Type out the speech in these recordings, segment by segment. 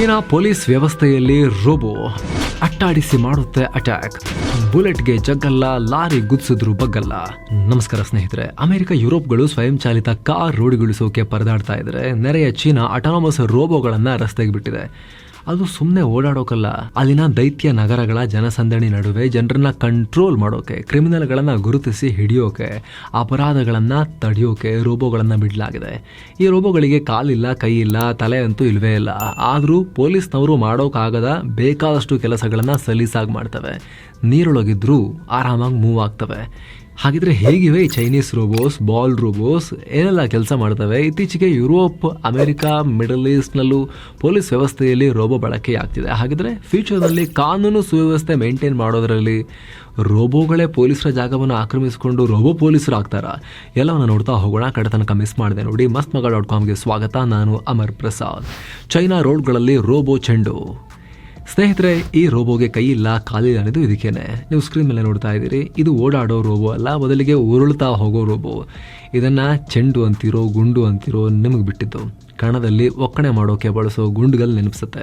China police ವ್ಯವಸ್ಥೆಯಲ್ಲಿ robo. ಅಟ್ಟಾಡಿಸಿ ಮಾಡುತ್ತೆ ಅಟ್ಯಾಕ್. ಬುಲೆಟ್ಗೆ ಜಗ್ಗಲ್ಲ, ಲಾರಿ ಗುದ್ಸಿದ್ರು ಬಗ್ಗಲ್ಲ. ನಮಸ್ಕಾರ ಸ್ನೇಹಿತರೆ, ಅಮೆರಿಕ, ಯುರೋಪ್ಗಳು ಸ್ವಯಂಚಾಲಿತ ಕಾರ್ ರೋಡಿಗೊಳಿಸೋಕೆ ಪರದಾಡ್ತಾ ಇದ್ರೆ, ನೆರೆಯ ಚೀನಾ ಅಟಾನಮಸ್ ರೋಬೋಗಳನ್ನ ರಸ್ತೆಗೆ ಬಿಟ್ಟಿದೆ. ಅದು ಸುಮ್ಮನೆ ಓಡಾಡೋಕಲ್ಲ. ಅಲ್ಲಿನ ದೈತ್ಯ ನಗರಗಳ ಜನಸಂದಣಿ ನಡುವೆ ಜನರನ್ನ ಕಂಟ್ರೋಲ್ ಮಾಡೋಕೆ ಕ್ರಿಮಿನಲ್ಗಳನ್ನ ಗುರುತಿಸಿ ಹಿಡಿಯೋಕೆ, ಅಪರಾಧಗಳನ್ನ ತಡೆಯೋಕೆ ರೋಬೋಗಳನ್ನ ಬಿಡಲಾಗಿದೆ. ಈ ರೋಬೋಗಳಿಗೆ ಕಾಲಿಲ್ಲ ಕೈ ಇಲ್ಲ ತಲೆ ಅಂತೂ ಇಲ್ವೇ ಇಲ್ಲ. ಆದರೂ ಪೊಲೀಸ್ನವರು ಮಾಡೋಕ್ಕಾಗದ ಬೇಕಾದಷ್ಟು ಕೆಲಸಗಳನ್ನು ಸಲೀಸಾಗಿ ಮಾಡ್ತವೆ. ನೀರೊಳಗಿದ್ರೂ ಆರಾಮಾಗಿ ಮೂವ್ ಆಗ್ತವೆ. ಹಾಗಿದ್ರೆ ಹೇಗಿವೆ ಈ ಚೈನೀಸ್ ರೋಬೋಸ್ ಬಾಲ್ ರೋಬೋಸ್ ಏನೆಲ್ಲ ಕೆಲಸ ಮಾಡ್ತವೆ? ಇತ್ತೀಚೆಗೆ ಯುರೋಪ್, ಅಮೆರಿಕಾ ಮಿಡಲ್ ಈಸ್ಟ್ನಲ್ಲೂ ಪೊಲೀಸ್ ವ್ಯವಸ್ಥೆಯಲ್ಲಿ ರೋಬೋ ಬಳಕೆ ಆಗ್ತಿದೆ. ಹಾಗಿದ್ರೆ ಫ್ಯೂಚರ್ನಲ್ಲಿ ಕಾನೂನು ಸುವ್ಯವಸ್ಥೆ ಮೇಂಟೈನ್ ಮಾಡೋದರಲ್ಲಿ ರೋಬೋಗಳೇ ಪೊಲೀಸರ ಜಾಗವನ್ನು ಆಕ್ರಮಿಸಿಕೊಂಡು ರೋಬೋ ಪೊಲೀಸರು ಆಗ್ತಾರ? ಎಲ್ಲವನ್ನ ನೋಡ್ತಾ ಹೋಗೋಣ. ಕಡೆ ತನಕ ಮಿಸ್ ಮಾಡಿದೆ ನೋಡಿ. ಮಸ್ತ್ ಮಗ ಡಾಟ್ ಕಾಮ್ಗೆ ಸ್ವಾಗತ. ನಾನು ಅಮರ್ ಪ್ರಸಾದ್. ಚೈನಾ ರೋಡ್ಗಳಲ್ಲಿ ರೋಬೋ ಚೆಂಡು. ಸ್ನೇಹಿತರೆ, ಈ ರೋಬೋಗೆ ಕೈ ಇಲ್ಲ ಕಾಲಿಲ್ಲ ಅನ್ನೋದು ಇದಕ್ಕೇನೆ. ನೀವು ಸ್ಕ್ರೀನ್ ಮೇಲೆ ನೋಡ್ತಾ ಇದ್ದೀರಿ, ಇದು ಓಡಾಡೋ ರೋಬೋ ಅಲ್ಲ, ಬದಲಿಗೆ ಉರುಳ್ತಾ ಹೋಗೋ ರೋಬೋ. ಇದನ್ನು ಚೆಂಡು ಅಂತಿರೋ, ಗುಂಡು ಅಂತಿರೋ ನಿಮಗೆ ಬಿಟ್ಟಿದ್ದು. ಕಣದಲ್ಲಿ ಒಕ್ಕಣೆ ಮಾಡೋಕೆ ಬಳಸೋ ಗುಂಡುಗಳು ನೆನಪಿಸುತ್ತೆ.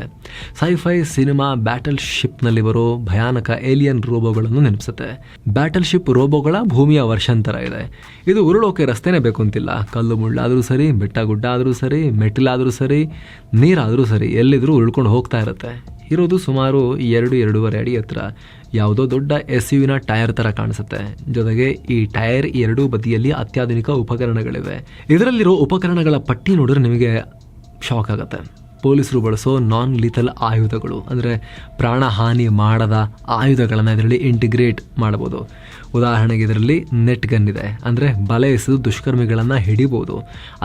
ಸೈಫೈ ಸಿನಿಮಾ ಬ್ಯಾಟಲ್ ಶಿಪ್ನಲ್ಲಿ ಬರೋ ಭಯಾನಕ ಏಲಿಯನ್ ರೋಬೋಗಳನ್ನು ನೆನಪಿಸುತ್ತೆ. ಬ್ಯಾಟಲ್ ಶಿಪ್ ರೋಬೋಗಳ ಭೂಮಿಯ ವರ್ಷಾಂತರ ಇದೆ. ಇದು ಉರುಳೋಕೆ ರಸ್ತೆನೇ ಬೇಕು ಅಂತಿಲ್ಲ. ಕಲ್ಲು ಮುಳ್ಳಾದರೂ ಸರಿ, ಬೆಟ್ಟ ಗುಡ್ಡ ಆದರೂ ಸರಿ, ಮೆಟ್ಟಿಲಾದರೂ ಸರಿ, ನೀರಾದರೂ ಸರಿ, ಎಲ್ಲಿದ್ರೂ ಉಳ್ಕೊಂಡು ಹೋಗ್ತಾ ಇರುತ್ತೆ. ಇರೋದು ಸುಮಾರು ಎರಡು, ಎರಡೂವರೆ ಅಡಿ ಹತ್ರ. ಯಾವುದೋ ದೊಡ್ಡ ಎಸ್ ಯುವಿನ ಟೈರ್ ಥರ ಕಾಣಿಸುತ್ತೆ. ಜೊತೆಗೆ ಈ ಟೈರ್ ಎರಡೂ ಬದಿಯಲ್ಲಿ ಅತ್ಯಾಧುನಿಕ ಉಪಕರಣಗಳಿವೆ. ಇದರಲ್ಲಿರೋ ಉಪಕರಣಗಳ ಪಟ್ಟಿ ನೋಡಿದ್ರೆ ನಿಮಗೆ ಶಾಕ್ ಆಗುತ್ತೆ. ಪೊಲೀಸರು ಬಳಸೋ ನಾನ್ ಲಿಥಲ್ ಆಯುಧಗಳು, ಅಂದರೆ ಪ್ರಾಣಹಾನಿ ಮಾಡದ ಆಯುಧಗಳನ್ನು ಇದರಲ್ಲಿ ಇಂಟಿಗ್ರೇಟ್ ಮಾಡ್ಬೋದು. ಉದಾಹರಣೆಗೆ ಇದರಲ್ಲಿ ನೆಟ್ ಗನ್ ಇದೆ, ಅಂದರೆ ಬಲೆ ಎಸೆದು ದುಷ್ಕರ್ಮಿಗಳನ್ನು ಹಿಡಿಬೋದು.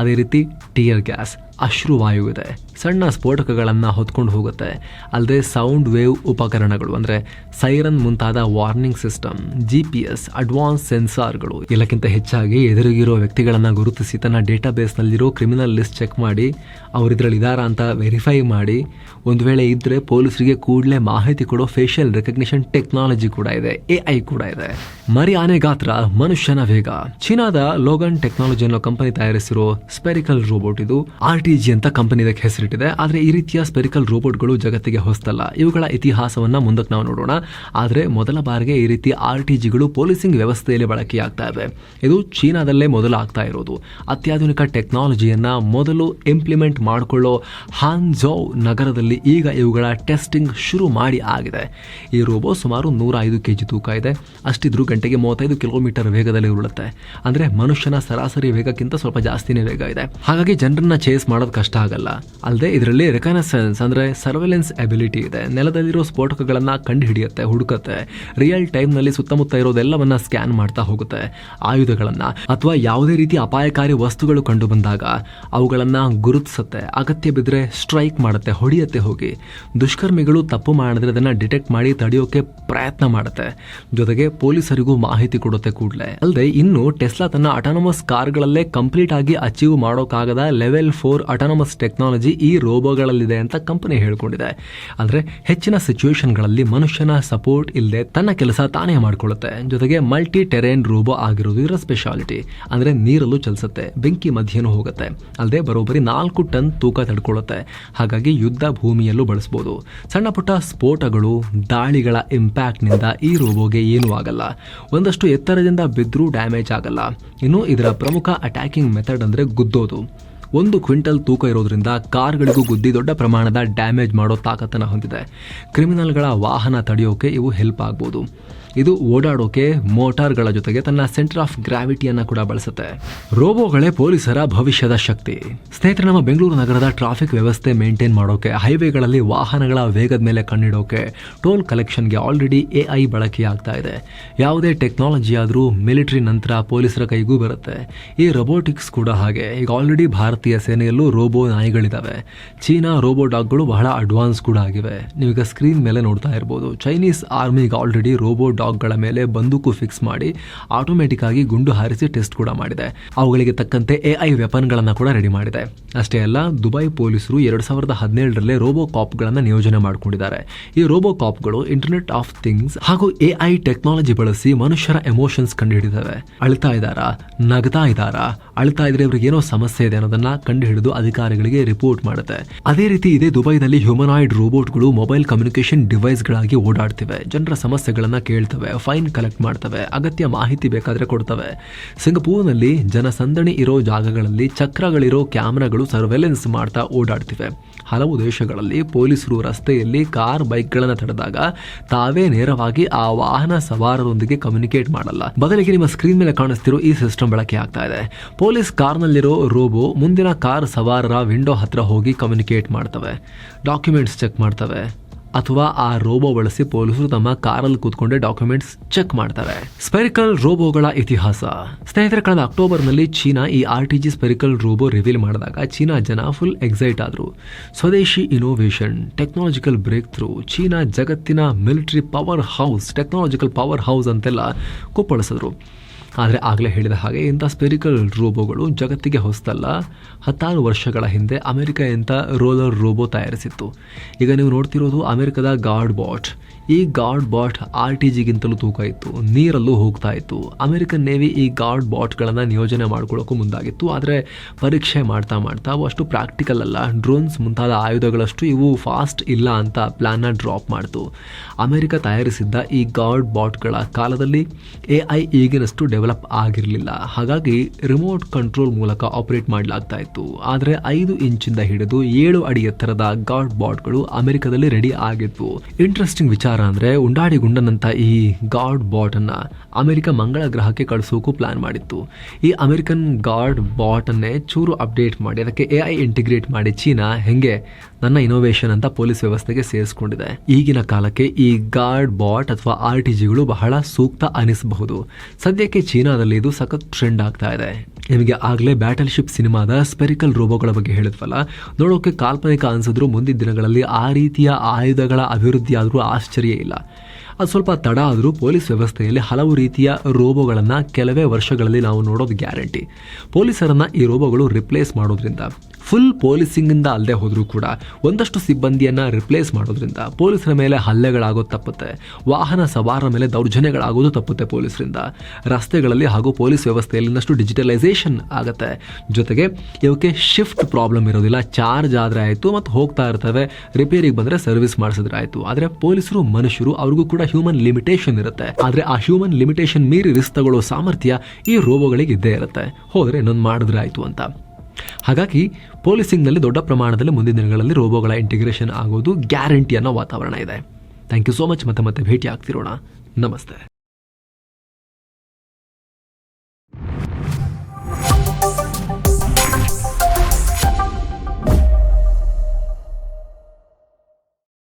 ಅದೇ ರೀತಿ ಟಿಯರ್ ಗ್ಯಾಸ್ ಅಶ್ರುವಾಯು ಇದೆ ಸಣ್ಣ ಸ್ಫೋಟಕಗಳನ್ನು ಹೊತ್ಕೊಂಡು ಹೋಗುತ್ತೆ. ಅಲ್ಲದೆ ಸೌಂಡ್ ವೇವ್ ಉಪಕರಣಗಳು ಅಂದರೆ ಸೈರನ್ ಮುಂತಾದ warning system G P S advance ಸೆನ್ಸಾರ್ಗಳು ಎಲ್ಲಕ್ಕಿಂತ ಹೆಚ್ಚಾಗಿ ಎದುರಿಗಿರೋ ವ್ಯಕ್ತಿಗಳನ್ನು ಗುರುತಿಸಿ ತನ್ನ ಡೇಟಾ ಬೇಸ್ನಲ್ಲಿರೋ ಕ್ರಿಮಿನಲ್ ಲಿಸ್ಟ್ ಚೆಕ್ ಮಾಡಿ, ಅವ್ರು ಇದಾರ ಅಂತ ವೆರಿಫೈ ಮಾಡಿ, ಒಂದು ವೇಳೆ ಇದ್ದರೆ ಪೊಲೀಸರಿಗೆ ಕೂಡಲೇ ಮಾಹಿತಿ ಕೊಡೋ ಫೇಶಿಯಲ್ ರೆಕಗ್ನಿಷನ್ ಟೆಕ್ನಾಲಜಿ ಕೂಡ ಇದೆ ಎ ಐ ಕೂಡ ಇದೆ. ಮರಿ ಆನೆ ಗಾತ್ರ, ಮನುಷ್ಯನ ವೇಗ. ಚೀನಾದ ಲೋಗನ್ ಟೆಕ್ನಾಲಜಿ ಅನ್ನೋ ಕಂಪನಿ ತಯಾರಿಸಿರೋ ಸ್ಪೆರಿಕಲ್ ರೋಬೋಟ್ ಇದು ಆರ್ ಜಿ ಅಂತ ಕಂಪನಿ ಇದಕ್ಕೆ ಹೆಸರಿಟ್ಟಿದೆ. ಆದರೆ ಈ ರೀತಿಯ ಸ್ಪೆರಿಕಲ್ ರೋಬೋಟ್ಗಳು ಜಗತ್ತಿಗೆ ಹೊಸ್ತಲ್ಲ. ಇವುಗಳ ಇತಿಹಾಸವನ್ನು ಮುಂದಕ್ಕೆ ನಾವು ನೋಡೋಣ. ಆದರೆ ಮೊದಲ ಬಾರಿಗೆ ಈ ರೀತಿ ಆರ್ ಟಿ ಜಿಗಳು ಪೊಲೀಸಿಂಗ್ ವ್ಯವಸ್ಥೆಯಲ್ಲಿ ಬಳಕೆಯಾಗ್ತಾ ಇವೆ. ಇದು ಚೀನಾದಲ್ಲೇ ಮೊದಲು ಆಗ್ತಾ ಇರೋದು. ಅತ್ಯಾಧುನಿಕ ಟೆಕ್ನಾಲಜಿಯನ್ನ ಮೊದಲು ಇಂಪ್ಲಿಮೆಂಟ್ ಮಾಡಿಕೊಳ್ಳೋ ಹಾನ್ಜೌ ನಗರದಲ್ಲಿ ಈಗ ಇವುಗಳ ಟೆಸ್ಟಿಂಗ್ ಶುರು ಮಾಡಿ ಆಗಿದೆ. ಈ ರೋಬೋ ಸುಮಾರು ನೂರ ಐದು ಕೆ ಜಿ ತೂಕ ಇದೆ. ಅಷ್ಟಿದ್ರೂ ಗಂಟೆಗೆ ಮೂವತ್ತೈದು ಕಿಲೋಮೀಟರ್ ವೇಗದಲ್ಲಿ ಉರುಳುತ್ತೆ. ಅಂದರೆ ಮನುಷ್ಯನ ಸರಾಸರಿ ವೇಗಕ್ಕಿಂತ ಸ್ವಲ್ಪ ಜಾಸ್ತಿನೇ ವೇಗ ಇದೆ. ಹಾಗಾಗಿ ಜನರನ್ನ ಚೇಸ್ ಮಾಡೋದು ಕಷ್ಟ ಆಗಲ್ಲ. ಅಲ್ಲದೆ ಇದರಲ್ಲಿ ರೆಕನಸೆನ್ಸ್ ಅಂದ್ರೆ ಸರ್ವೆಲೆನ್ಸ್ ಎಬಿಲಿಟಿ ಇದೆ. ನೆಲದಲ್ಲಿರೋ ಸ್ಫೋಟಕಗಳನ್ನು ಕಂಡು ಹಿಡಿಯುತ್ತೆ ಹುಡುಕತ್ತೆ ರಿಯಲ್ ಟೈಮ್ನಲ್ಲಿ ಸುತ್ತಮುತ್ತ ಇರೋದೆಲ್ಲವನ್ನ ಸ್ಕ್ಯಾನ್ ಮಾಡ್ತಾ ಹೋಗುತ್ತೆ. ಆಯುಧಗಳನ್ನ ಅಥವಾ ಯಾವುದೇ ರೀತಿ ಅಪಾಯಕಾರಿ ವಸ್ತುಗಳು ಕಂಡು ಬಂದಾಗ ಅವುಗಳನ್ನ ಗುರುತಿಸುತ್ತೆ, ಅಗತ್ಯ ಬಿದ್ದರೆ ಸ್ಟ್ರೈಕ್ ಮಾಡುತ್ತೆ, ಹೊಡೆಯುತ್ತೆ ಹೋಗಿ. ದುಷ್ಕರ್ಮಿಗಳು ತಪ್ಪು ಮಾಡಿದ್ರೆ ಅದನ್ನು ಡಿಟೆಕ್ಟ್ ಮಾಡಿ ತಡೆಯೋಕೆ ಪ್ರಯತ್ನ ಮಾಡುತ್ತೆ. ಜೊತೆಗೆ ಪೊಲೀಸರಿಗೂ ಮಾಹಿತಿ ಕೊಡುತ್ತೆ ಕೂಡಲೇ. ಅಲ್ಲದೆ ಇನ್ನು ಟೆಸ್ಲಾ ತನ್ನ ಅಟಾನಮಸ್ ಕಾರ್ಗಳಲ್ಲೇ ಕಂಪ್ಲೀಟ್ ಆಗಿ ಅಚೀವ್ ಮಾಡೋಕ್ಕಾಗದ ಲೆವೆಲ್ ಫೋರ್ ಅಟಾನಮಸ್ ಟೆಕ್ನಾಲಜಿ ಈ ರೋಬೋಗಳಲ್ಲಿದೆ ಅಂತ ಕಂಪನಿ ಹೇಳ್ಕೊಂಡಿದೆ. ಅಂದರೆ ಹೆಚ್ಚಿನ ಸಿಚುವೇಶನ್ಗಳಲ್ಲಿ ಮನುಷ್ಯನ ಸಪೋರ್ಟ್ ಇಲ್ಲದೆ ತನ್ನ ಕೆಲಸ ತಾನೇ ಮಾಡಿಕೊಳ್ಳುತ್ತೆ. ಜೊತೆಗೆ ಮಲ್ಟಿ ಟೆರೇನ್ ರೋಬೋ ಆಗಿರೋದು ಇದರ ಸ್ಪೆಷಾಲಿಟಿ ಅಂದರೆ ನೀರಲ್ಲೂ ಚಲಿಸುತ್ತೆ, ಬೆಂಕಿ ಮಧ್ಯನೂ ಹೋಗುತ್ತೆ. ಅಲ್ಲದೆ ಬರೋಬ್ಬರಿ ನಾಲ್ಕು ಟನ್ ತೂಕ ತಡ್ಕೊಳ್ಳುತ್ತೆ. ಹಾಗಾಗಿ ಯುದ್ಧ ಭೂಮಿಯಲ್ಲೂ ಬಳಸ್ಬೋದು. ಸಣ್ಣ ಪುಟ್ಟ ಸ್ಫೋಟಗಳು, ದಾಳಿಗಳ ಇಂಪ್ಯಾಕ್ಟ್ನಿಂದ ಈ ರೋಬೋಗೆ ಏನೂ ಆಗಲ್ಲ. ಒಂದಷ್ಟು ಎತ್ತರದಿಂದ ಬಿದ್ದರೂ ಡ್ಯಾಮೇಜ್ ಆಗಲ್ಲ. ಇನ್ನು ಇದರ ಪ್ರಮುಖ ಅಟ್ಯಾಕಿಂಗ್ ಮೆಥಡ್ ಅಂದರೆ ಗುದ್ದೋದು. ಒಂದು ಕ್ವಿಂಟಲ್ ತೂಕ ಇರೋದ್ರಿಂದ ಕಾರ್ಗಳಿಗೂ ಗುದ್ದಿ ದೊಡ್ಡ ಪ್ರಮಾಣದ ಡ್ಯಾಮೇಜ್ ಮಾಡೋ ತಾಕತ್ತನ್ನು ಹೊಂದಿದೆ. ಕ್ರಿಮಿನಲ್ಗಳ ವಾಹನ ತಡೆಯೋಕೆ ಇವು ಹೆಲ್ಪ್ ಆಗ್ಬೋದು. ಇದು ಓಡಾಡೋಕೆ ಮೋಟಾರ್ಗಳ ಜೊತೆಗೆ ತನ್ನ ಸೆಂಟರ್ ಆಫ್ ಗ್ರಾವಿಟಿಯನ್ನ ಕೂಡ ಬಳಸುತ್ತೆ. ರೋಬೋಗಳೇ ಪೊಲೀಸರ ಭವಿಷ್ಯದ ಶಕ್ತಿ. ಸ್ನೇಹಿತರೆ, ನಮ್ಮ ಬೆಂಗಳೂರು ನಗರದ ಟ್ರಾಫಿಕ್ ವ್ಯವಸ್ಥೆ ಮೇಂಟೈನ್ ಮಾಡೋಕೆ ಹೈವೇಗಳಲ್ಲಿ ವಾಹನಗಳ ವೇಗದ ಮೇಲೆ ಕಣ್ಣಿಡೋಕೆ ಟೋಲ್ ಕಲೆಕ್ಷನ್ಗೆ ಆಲ್ರೆಡಿ ಎ ಐ ಬಳಕೆಯಾಗ್ತಾ ಇದೆ. ಯಾವುದೇ ಟೆಕ್ನಾಲಜಿ ಆದರೂ ಮಿಲಿಟರಿ ನಂತರ ಪೊಲೀಸರ ಕೈಗೂ ಬರುತ್ತೆ. ಈ ರೊಬೋಟಿಕ್ಸ್ ಕೂಡ ಹಾಗೆ. ಈಗ ಆಲ್ರೆಡಿ ಭಾರತೀಯ ಸೇನೆಯಲ್ಲೂ ರೋಬೋ ನಾಯಿಗಳಿದಾವೆ. ಚೀನಾ ರೋಬೋ ಡಾಗ್ಗಳು ಬಹಳ ಅಡ್ವಾನ್ಸ್ ಕೂಡ ಆಗಿವೆ. ನೀವೀಗ ಸ್ಕ್ರೀನ್ ಮೇಲೆ ನೋಡ್ತಾ ಇರ್ಬೋದು. ಚೈನೀಸ್ ಆರ್ಮಿಗೆ ಆಲ್ರೆಡಿ ರೋಬೋ ಡಾಗ್ಗಳ ಮೇಲೆ ಬಂದೂಕು ಫಿಕ್ಸ್ ಮಾಡಿ ಆಟೋಮೆಟಿಕ್ ಆಗಿ ಗುಂಡು ಹಾರಿಸಿ ಟೆಸ್ಟ್ ಕೂಡ ಮಾಡಿದೆ. ಅವುಗಳಿಗೆ ತಕ್ಕಂತೆ ಎ ಐ ವೆಪನ್ಗಳನ್ನು ಕೂಡ ರೆಡಿ ಮಾಡಿದೆ. ಅಷ್ಟೇ ಅಲ್ಲ, ದುಬೈ ಪೊಲೀಸರು ಎರಡು ಸಾವಿರದ ಹದಿನೇಳರಲ್ಲೇ ರೋಬೋ ಕಾಪ್ಗಳನ್ನು ನಿಯೋಜನೆ ಮಾಡಿಕೊಂಡಿದ್ದಾರೆ. ಈ ರೋಬೋ ಕಾಪ್ಗಳು ಇಂಟರ್ನೆಟ್ ಆಫ್ ಥಿಂಗ್ಸ್ ಹಾಗೂ ಎ ಐ ಟೆಕ್ನಾಲಜಿ ಬಳಸಿ ಮನುಷ್ಯರ ಎಮೋಷನ್ಸ್ ಕಂಡುಹಿಡಿದವೆ. ಅಳ್ತಾ ಇದ್ದಾರಾ? ನಗ್ತಾ ಇದ್ದಾರಾ? ಅಳ್ತಾ ಇದ್ರೆ ಇವ್ರಿಗೆ ಏನೋ ಸಮಸ್ಯೆ ಇದೆ ಅನ್ನೋದನ್ನ ಕಂಡುಹಿಡಿದು ಅಧಿಕಾರಿಗಳಿಗೆ ರಿಪೋರ್ಟ್ ಮಾಡುತ್ತೆ. ಅದೇ ರೀತಿ ಇದೆ ದುಬೈನಲ್ಲಿ ಹ್ಯೂಮನಾಯ್ಡ್ ರೋಬೋಟ್ಗಳು ಮೊಬೈಲ್ ಕಮ್ಯುನಿಕೇಶನ್ ಡಿವೈಸ್ಗಳಾಗಿ ಓಡಾಡ್ತಿವೆ. ಜನರ ಸಮಸ್ಯೆಗಳನ್ನ ಕೇಳ್ತವೆ ಫೈನ್ ಕಲೆಕ್ಟ್ ಮಾಡ್ತವೆ, ಅಗತ್ಯ ಮಾಹಿತಿ ಬೇಕಾದರೆ ಕೊಡ್ತವೆ. ಸಿಂಗಪೂರ್ನಲ್ಲಿ ಜನಸಂದಣಿ ಇರೋ ಜಾಗಗಳಲ್ಲಿ ಚಕ್ರಗಳಿರೋ ಕ್ಯಾಮ್ರಾಗಳು ಸರ್ವೆಲೆನ್ಸ್ ಮಾಡ್ತಾ ಓಡಾಡ್ತಿವೆ. ಹಲವು ದೇಶಗಳಲ್ಲಿ ಪೊಲೀಸರು ರಸ್ತೆಯಲ್ಲಿ ಕಾರ್ ಬೈಕ್ಗಳನ್ನು ತಡೆದಾಗ ತಾವೇ ನೇರವಾಗಿ ಆ ವಾಹನ ಸವಾರರೊಂದಿಗೆ ಕಮ್ಯುನಿಕೇಟ್ ಮಾಡಲ್ಲ. ಬದಲಿಗೆ ನಿಮ್ಮ ಸ್ಕ್ರೀನ್ ಮೇಲೆ ಕಾಣಿಸ್ತಿರೋ ಈ ಸಿಸ್ಟಮ್ ಬಳಕೆ ಆಗ್ತಾ ಇದೆ. ಪೊಲೀಸ್ ಕಾರ್ನಲ್ಲಿರೋ ರೋಬೋ ಮುಂದಿನ ಕಾರ್ ಸವಾರರ ವಿಂಡೋ ಹತ್ರ ಹೋಗಿ ಕಮ್ಯುನಿಕೇಟ್ ಮಾಡ್ತವೆ. ಡಾಕ್ಯುಮೆಂಟ್ಸ್ ಚೆಕ್ ಮಾಡ್ತವೆ. ಅಥವಾ ಆ ರೋಬೋ ಬಳಸಿ ಪೊಲೀಸರು ತಮ್ಮ ಕಾರಲ್ಲಿ ಕೂತ್ಕೊಂಡೆ ಡಾಕ್ಯುಮೆಂಟ್ಸ್ ಚೆಕ್ ಮಾಡ್ತಾರೆ. ಸ್ಪೆರಿಕಲ್ ರೋಬೋಗಳ ಇತಿಹಾಸ. ಸ್ನೇಹಿತರೆ, ಕಳೆದ ಅಕ್ಟೋಬರ್ನಲ್ಲಿ ಚೀನಾ ಈ R T G spherical robo reveal ಮಾಡಿದಾಗ ಚೀನಾ ಜನ ಫುಲ್ ಎಕ್ಸೈಟ್ ಆದರು. Swadeshi innovation, technological breakthrough China ಜಗತ್ತಿನ military powerhouse, technological powerhouse ಅಂತೆಲ್ಲ ಕುಪ್ಪಳಿಸಿದ್ರು. ಆದರೆ ಆಗಲೇ ಹೇಳಿದ ಹಾಗೆ ಇಂಥ ಸ್ಪೆರಿಕಲ್ ರೋಬೋಗಳು ಜಗತ್ತಿಗೆ ಹೊಸದಲ್ಲ ಹತ್ತಾರು ವರ್ಷಗಳ ಹಿಂದೆ ಅಮೆರಿಕ ಇಂಥ ರೋಲರ್ ರೋಬೋ ತಯಾರಿಸಿತ್ತು. ಈಗ ನೀವು ನೋಡ್ತಿರೋದು ಅಮೆರಿಕದ ಗಾರ್ಡ್ ಬಾಟ್. ಈ ಗಾರ್ಡ್ ಬಾಟ್ ಆರ್ ಟಿ ಜಿಗಿಂತಲೂ ತೂಕ ಇತ್ತು. ನೀರಲ್ಲೂ ಹೋಗ್ತಾ ಇತ್ತು. ಅಮೆರಿಕನ್ ನೇವಿ ಈ ಗಾರ್ಡ್ ಬಾಟ್ಗಳನ್ನು ನಿಯೋಜನೆ ಮಾಡ್ಕೊಳ್ಳೋಕ್ಕೂ ಮುಂದಾಗಿತ್ತು. ಆದರೆ ಪರೀಕ್ಷೆ ಮಾಡ್ತಾ ಮಾಡ್ತಾ ಅವು ಅಷ್ಟು ಪ್ರಾಕ್ಟಿಕಲ್ ಅಲ್ಲ. ಡ್ರೋನ್ಸ್ ಮುಂತಾದ ಆಯುಧಗಳಷ್ಟು ಇವು ಫಾಸ್ಟ್ ಇಲ್ಲ ಅಂತ ಪ್ಲ್ಯಾನ್ನ ಡ್ರಾಪ್ ಮಾಡ್ತು. ಅಮೆರಿಕ ತಯಾರಿಸಿದ್ದ ಈ ಗಾರ್ಡ್ ಬಾಟ್ಗಳ ಕಾಲದಲ್ಲಿ ಎ ಐ ಈಗಿನಷ್ಟು ಆಗಿರಲಿಲ್ಲ. ಹಾಗಾಗಿ ರಿಮೋಟ್ ಕಂಟ್ರೋಲ್ ಮೂಲಕ ಆಪರೇಟ್ ಮಾಡಲಾಗ್ತಾ ಇತ್ತು. ಆದರೆ ಐದು ಇಂಚಿಂದ ಹಿಡಿದು ಏಳು ಅಡಿ ಎತ್ತರದ ಗಾಡ್ ಬಾಟ್ಗಳು ಅಮೆರಿಕದಲ್ಲಿ ರೆಡಿ ಆಗಿದ್ವು. ಇಂಟ್ರೆಸ್ಟಿಂಗ್ ವಿಚಾರ ಅಂದ್ರೆ ಉಂಡಾಡಿ ಗುಂಡನಂತ ಈ ಗಾಡ್ ಬಾಟ್ ಅನ್ನ ಅಮೆರಿಕ ಮಂಗಳ ಗ್ರಹಕ್ಕೆ ಕಳಿಸೋಕು ಪ್ಲಾನ್ ಮಾಡಿತ್ತು. ಈ ಅಮೆರಿಕನ್ ಗಾಡ್ ಬಾಟ್ ಅನ್ನೇ ಚೂರು ಅಪ್ಡೇಟ್ ಮಾಡಿ, ಅದಕ್ಕೆ ಎ ಐ ಇಂಟಿಗ್ರೇಟ್ ಮಾಡಿ ಚೀನಾ ಹೆಂಗೆ ನನ್ನ ಇನೋವೇಷನ್ ಅಂತ ಪೊಲೀಸ್ ವ್ಯವಸ್ಥೆಗೆ ಸೇರಿಸ್ಕೊಂಡಿದೆ. ಈಗಿನ ಕಾಲಕ್ಕೆ ಈ ಗಾರ್ಡ್ ಬಾಟ್ ಅಥವಾ ಆರ್ ಟಿ ಜಿಗಳು ಬಹಳ ಸೂಕ್ತ ಅನಿಸಬಹುದು. ಸದ್ಯಕ್ಕೆ ಚೀನಾದಲ್ಲಿ ಇದು ಸಖತ್ ಟ್ರೆಂಡ್ ಆಗ್ತಾ ಇದೆ. ನಿಮಗೆ ಆಗಲೇ ಬ್ಯಾಟಲ್ ಶಿಪ್ ಸಿನಿಮಾದ ಸ್ಪೆರಿಕಲ್ ರೋಬೋಗಳ ಬಗ್ಗೆ ಹೇಳಿದ್ವಲ್ಲ? ನೋಡೋಕೆ ಕಾಲ್ಪನಿಕ ಅನ್ಸಿದ್ರು ಮುಂದಿನ ದಿನಗಳಲ್ಲಿ ಆ ರೀತಿಯ ಆಯುಧಗಳ ಅಭಿವೃದ್ಧಿ ಆದರೂ ಆಶ್ಚರ್ಯ ಇಲ್ಲ. ಅದು ಸ್ವಲ್ಪ ತಡ ಆದರೂ ಪೊಲೀಸ್ ವ್ಯವಸ್ಥೆಯಲ್ಲಿ ಹಲವು ರೀತಿಯ ರೋಬೋಗಳನ್ನು ಕೆಲವೇ ವರ್ಷಗಳಲ್ಲಿ ನಾವು ನೋಡೋದು ಗ್ಯಾರಂಟಿ. ಪೊಲೀಸರನ್ನು ಈ ರೋಬೋಗಳು ರಿಪ್ಲೇಸ್ ಮಾಡೋದ್ರಿಂದ ಫುಲ್ ಪೊಲೀಸಿಂಗಿಂದ ಅಲ್ಲದೆ ಹೋದರೂ ಕೂಡ ಒಂದಷ್ಟು ಸಿಬ್ಬಂದಿಯನ್ನು ರಿಪ್ಲೇಸ್ ಮಾಡೋದ್ರಿಂದ ಪೊಲೀಸರ ಮೇಲೆ ಹಲ್ಲೆಗಳಾಗೋದು ತಪ್ಪುತ್ತೆ. ವಾಹನ ಸವಾರರ ಮೇಲೆ ದೌರ್ಜನ್ಯಗಳಾಗೋದು ತಪ್ಪುತ್ತೆ ಪೊಲೀಸರಿಂದ. ರಸ್ತೆಗಳಲ್ಲಿ ಹಾಗೂ ಪೊಲೀಸ್ ವ್ಯವಸ್ಥೆಯಲ್ಲಿ ಇನ್ನಷ್ಟು ಡಿಜಿಟಲೈಸೇಷನ್ ಆಗುತ್ತೆ. ಜೊತೆಗೆ ಇವಕ್ಕೆ ಶಿಫ್ಟ್ ಪ್ರಾಬ್ಲಮ್ ಇರೋದಿಲ್ಲ. ಚಾರ್ಜ್ ಆದರೆ ಆಯಿತು ಮತ್ತು ಹೋಗ್ತಾ ಇರ್ತವೆ. ರಿಪೇರಿಗೆ ಬಂದರೆ ಸರ್ವಿಸ್ ಮಾಡಿಸಿದ್ರೆ ಆಯಿತು. ಆದರೆ ಪೊಲೀಸರು, ಮನುಷ್ಯರು ಅವ್ರಿಗೂ ಕೂಡ ಹ್ಯೂಮನ್ ಲಿಮಿಟೇಷನ್ ಇರುತ್ತೆ. ಆದರೆ ಆ ಹ್ಯೂಮನ್ ಲಿಮಿಟೇಷನ್ ಮೀರಿ ರಿಸ್ಕ್ ತಗೊಳ್ಳೋ ಸಾಮರ್ಥ್ಯ ಈ ರೋಬೋಗಳಿಗೆ ಇದ್ದೇ ಇರುತ್ತೆ. ಹೋದರೆ ಇನ್ನೊಂದು ಮಾಡಿದ್ರೆ ಆಯಿತು ಅಂತ. ಹಾಗಾಗಿ ಪೊಲೀಸಿಂಗ್ನಲ್ಲಿ ದೊಡ್ಡ ಪ್ರಮಾಣದಲ್ಲಿ ಮುಂದಿನ ದಿನಗಳಲ್ಲಿ ರೋಬೋಗಳ ಇಂಟಿಗ್ರೇಷನ್ ಆಗೋದು ಗ್ಯಾರಂಟಿ ಅನ್ನೋ ವಾತಾವರಣ ಇದೆ. Thank you so much. ಮತ್ತೆ ಮತ್ತೆ ಭೇಟಿ ಆಗ್ತಿರೋಣ ನಮಸ್ತೆ.